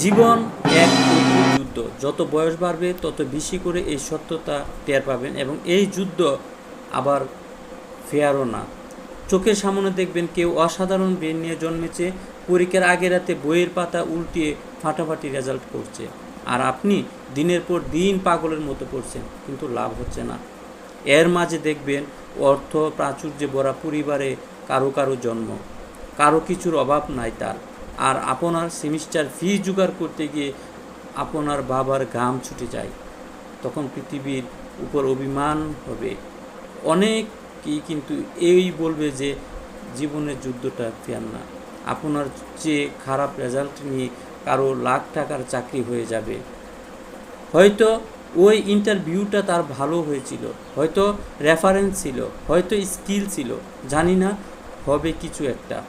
জীবন এক যুদ্ধ। যত বয়স বাড়বে, তত বেশি করে এই সত্যতা টের পাবেন এবং এই যুদ্ধ আবার ফেয়ারও না। চোখের সামনে দেখবেন কেউ অসাধারণ ব্রেন নিয়ে জন্মেছে, পরীক্ষার আগে রাতে বইয়ের পাতা উল্টিয়ে ফাটাফাটি রেজাল্ট করছে। আর আপনি দিনের পর দিন পাগলের মতো পড়ছেন, কিন্তু লাভ হচ্ছে না। এর মাঝে দেখবেন অর্থ, প্রাচুর্যে ভরা পরিবারে কারও কারও জন্ম। কারও কিছুর অভাব নাই তার। আর আপনার সেমিস্টার ফি জোগাড় করতে গিয়ে আপনার বাবার ঘাম ছুটে যায়। তখন পৃথিবীর উপর অভিমান হবে। অনেকেই কিন্তু এই বলবে যে জীবনের যুদ্ধটা ফেয়ার না। আপনার যে খারাপ রেজাল্ট নিয়ে কারও লাখ টাকার চাকরি হয়ে যাবে। হয়তো ওই ইন্টারভিউটা তার ভালো হয়েছিল, হয়তো রেফারেন্স ছিল, হয়তো স্কিল ছিল, জানি না, হবে কিছু একটা।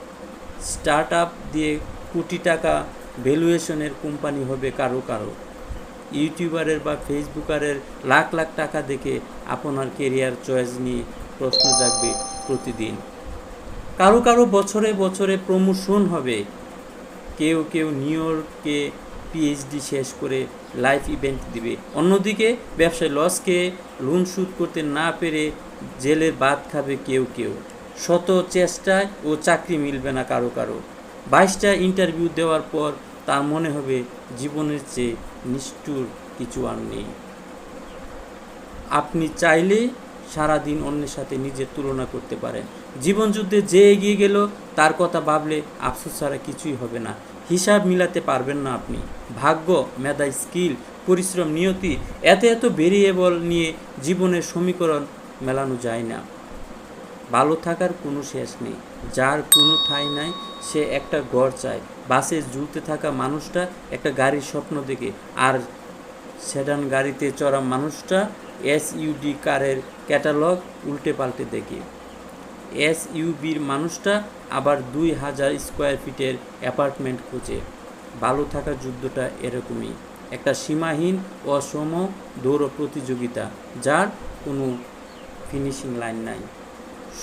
স্টার্ট আপ দিয়ে কোটি টাকা ভ্যালুয়েশনের কোম্পানি হবে কারও কারও। ইউটিউবারের বা ফেসবুকারের লাখ লাখ টাকা দেখে আপনার কেরিয়ার চয়েস নিয়ে প্রশ্ন জাগবে প্রতিদিন। কারও কারও বছরে বছরে প্রমোশন হবে। কেউ কেউ নিউ ইয়র্কে পিএইচডি শেষ করে লাইফ ইভেন্ট দিবে। অন্যদিকে ব্যবসায় লসকে লোন শোধ করতে না পেরে জেলের বাদ খাবে কেউ কেউ। শত চেষ্টায় ও চাকরি মিলবে না কারও কারও। বাইশটা ইন্টারভিউ দেওয়ার পর তার মনে হবে জীবনের চেয়ে নিষ্ঠুর কিছু আর নেই। আপনি চাইলে সারাদিন অন্যের সাথে নিজের তুলনা করতে পারেন। জীবনযুদ্ধে যে এগিয়ে গেল, তার কথা ভাবলে আফসোস ছাড়া কিছুই হবে না। হিসাব মিলাতে পারবেন না আপনি। ভাগ্য, মেধা স্কিল পরিশ্রম, নিয়তি, এত এত ভেরিয়েবল নিয়ে জীবনের সমীকরণ মেলানো যায় না। ভালো থাকার কোনো শেষ নেই। যার কোনো ঠাঁই নাই, সে একটা ঘর চায়। বাসে ঝুলতে থাকা মানুষটা একটা গাড়ির স্বপ্ন দেখে, আর সেডান গাড়িতে চড়া মানুষটা এস ইউডি কারের ক্যাটালগ উল্টে পাল্টে দেখে। এস ইউবির মানুষটা আবার দুই হাজার স্কোয়ার ফিটের অ্যাপার্টমেন্ট খুঁজে। ভালো থাকার যুদ্ধটা এরকমই। একটা সীমাহীন, অসম দৌড় প্রতিযোগিতা, যার কোনো ফিনিশিং লাইন নাই।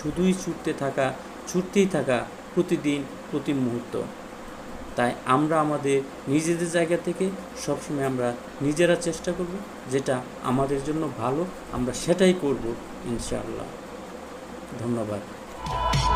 শুধুই ছুটতে থাকা, ছুটতেই থাকা প্রতিদিন, প্রতি মুহূর্ত। তাই আমরা আমাদের নিজেদের জায়গা থেকে সবসময় আমরা নিজেরা চেষ্টা করব যেটা আমাদের জন্য ভালো, আমরা সেটাই করব, ইনশাআল্লাহ। ধন্যবাদ।